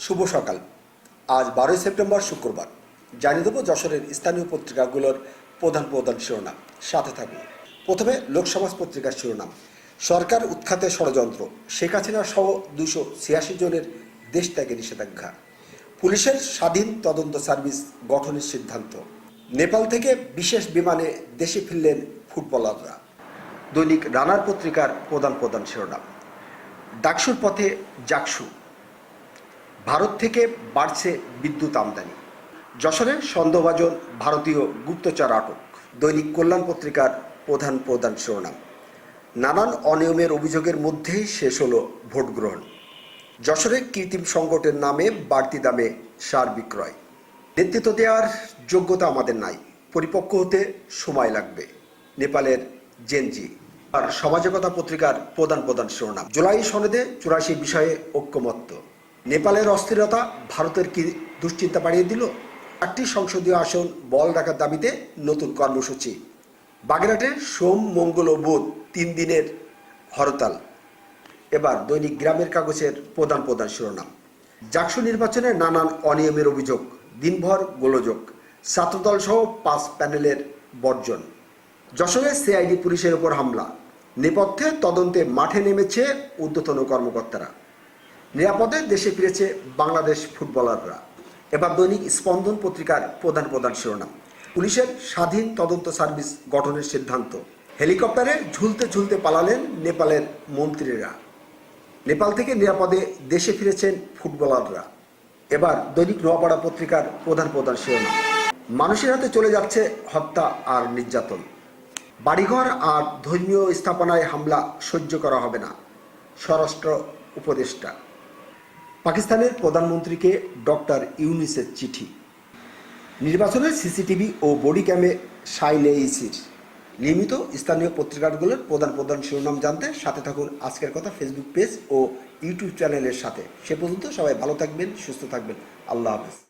শুভ সকাল। আজ বারোই সেপ্টেম্বর শুক্রবার। জানিয়ে দেবো যশোরের স্থানীয় পত্রিকাগুলোর প্রধান প্রধান শিরোনাম। সাথে থাকুন। প্রথমে লোকসমাজ পত্রিকার শিরোনাম। সরকার উৎখাতে ষড়যন্ত্র। শেখ হাসিনা সহ দুশো ছিয়াশি জনের দেশ ত্যাগে নিষেধাজ্ঞা। পুলিশের স্বাধীন তদন্ত সার্ভিস গঠনের সিদ্ধান্ত। নেপাল থেকে বিশেষ বিমানে দেশে ফিরলেন ফুটবলাররা। দৈনিক রানার পত্রিকার প্রধান প্রধান শিরোনাম। ডাকসুর পথে জাকসু। ভারত থেকে বাড়ছে বিদ্যুৎ আমদানি। যশোরে সন্দেহভাজন ভারতীয় গুপ্তচর আটক। দৈনিক কল্যাণ পত্রিকার প্রধান প্রধান শিরোনাম। নানান অনিয়মের অভিযোগের মধ্যেই শেষ হলো ভোট গ্রহণ। যশোরে কৃত্রিম সংকটের নামে বাড়তি দামে সার বিক্রয়। নেতৃত্ব দেওয়ার যোগ্যতা আমাদের নাই। পরিপক্ক হতে সময় লাগবে। নেপালের জেনজি। আর সমাজকতা পত্রিকার প্রধান প্রধান শিরোনাম। জুলাই সনদে চুরাশি বিষয়ে ঐক্যমত্য। নেপালের অস্থিরতা ভারতের কি দুশ্চিন্তা বাড়িয়ে দিল? চারটি সংসদীয় আসন বল রাখার দাবিতে নতুন কর্মসূচি। বাগেরহাটে সোম, মঙ্গল ও বুধ তিন দিনের হরতাল। এবার দৈনিক গ্রামের কাগজের প্রধান প্রধান শিরোনাম। জাকসু নির্বাচনে নানান অনিয়মের অভিযোগ, দিনভর গোলযোগ। ছাত্রদল সহ পাঁচ প্যানেলের বর্জন। যশোরে সিআইডি পুলিশের উপর হামলা। নেপথ্যে তদন্তে মাঠে নেমেছে ঊর্ধ্বতন কর্মকর্তারা। নিরাপদে দেশে ফিরেছে বাংলাদেশ ফুটবলাররা। এবার দৈনিক স্পন্দন পত্রিকার প্রধান প্রধান শিরোনাম। পুলিশের স্বাধীন তদন্ত সার্ভিস গঠনের সিদ্ধান্ত। হেলিকপ্টারে ঝুলতে ঝুলতে পালালেন নেপালের মন্ত্রীরা। নেপাল থেকে নিরাপদে দেশে ফিরেছেন ফুটবলাররা। এবার দৈনিক নোয়াপাড়া পত্রিকার প্রধান প্রধান শিরোনাম। মানুষের হাতে চলে যাচ্ছে হত্যা আর নির্যাতন। বাড়িঘর আর ধর্মীয় স্থাপনায় হামলা সহ্য করা হবে না। স্বরাষ্ট্র উপদেষ্টা পাকিস্তানের প্রধানমন্ত্রীকে ডক্টর ইউনিসের চিঠি। নির্বাচনের সিসিটিভি ও বডি ক্যামে সাইন এইসির নিয়মিত স্থানীয় পত্রিকাগুলোর প্রধান প্রধান শিরোনাম জানতে সাথে থাকুন আজকের কথা ফেসবুক পেজ ও ইউটিউব চ্যানেলের সাথে। সে পর্যন্ত সবাই ভালো থাকবেন, সুস্থ থাকবেন। আল্লাহ হাফেজ।